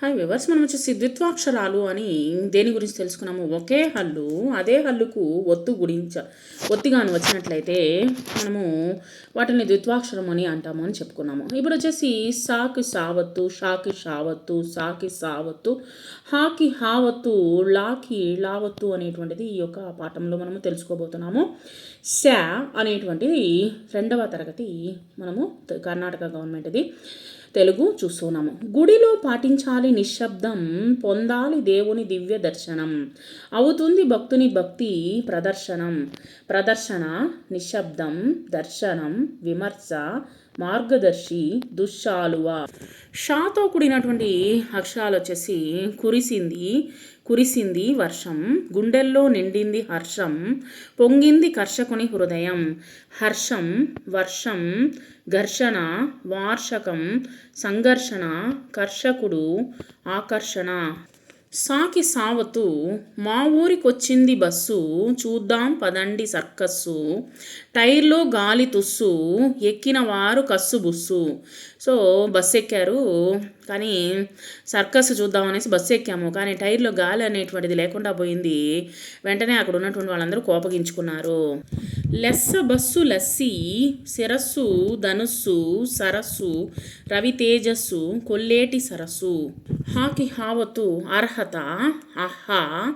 Hi viewers మనం వచ్చేసి ద్విత్వాక్షరాలు అని దేని గురించి తెలుసుకున్నాము? ఒకే హల్లు అదే హల్లుకు ఒత్తు గుడించ ఒత్తిగాను వచ్చినట్లయితే మనము వాటిని ద్విత్వాక్షరం అని అంటాము అని చెప్పుకున్నాము. ఇప్పుడు వచ్చేసి సాకి సావత్తు షాకి షావత్తు సాకి సావత్తు హాకి హావత్తు లాకి లావత్తు అనేటువంటిది ఈ యొక్క పాఠంలో మనము తెలుసుకోబోతున్నాము. శా అనేటువంటిది రెండవ తరగతి మనము కర్ణాటక గవర్నమెంట్ది తెలుగు చూస్తున్నాము. గుడిలో పాటించాలి నిశ్శబ్దం పొందాలి దేవుని దివ్య దర్శనం. అవుతుంది భక్తుని భక్తి ప్రదర్శనం. ప్రదర్శన నిశ్శబ్దం దర్శనం విమర్శ మార్గదర్శి దుశ్శాలువ. షాతో కూడినటువంటి అక్షరాలు వచ్చేసి కురిసింది కురిసింది వర్షం గుండెల్లో నిండింది హర్షం పొంగింది కర్షకుని హృదయం. హర్షం వర్షం ఘర్షణ వార్షకం సంఘర్షణ కర్షకుడు ఆకర్షణ. సాకి సావతు మా ఊరికొచ్చింది బస్సు చూద్దాం పదండి సర్కస్సు. టైర్లో గాలి తుస్సు ఎక్కిన వారు కస్సు బుస్సు. సో బస్సు ఎక్కారు కానీ సర్కస్ చూద్దామనేసి బస్సు ఎక్కాము కానీ టైర్లో గాలి అనేటువంటిది లేకుండా పోయింది. వెంటనే అక్కడ ఉన్నటువంటి వాళ్ళందరూ కోపగించుకున్నారు. లెస్స బస్సు లస్సి శిరస్సు ధనుస్సు సరస్సు రవి తేజస్సు కొల్లేటి సరస్సు. హాకి హావతు అర్హత అహా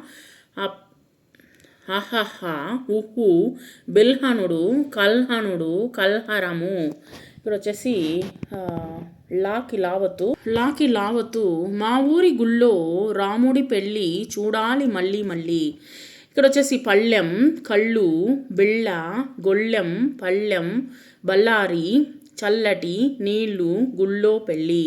అహహ ఉహు బిల్హనుడు కల్హనుడు కల్హరము. ఇక్కడ వచ్చేసి లాకి లావతు. లాకి లావతు మా ఊరి గుళ్ళో రాముడి పెళ్ళి చూడాలి మళ్ళీ మళ్ళీ. ఇక్కడ వచ్చేసి పళ్ళెం కళ్ళు బిళ్ళ గొళ్ళెం పళ్ళెం బళ్ళారి చల్లటి నీళ్ళు గుళ్ళో పెళ్ళి.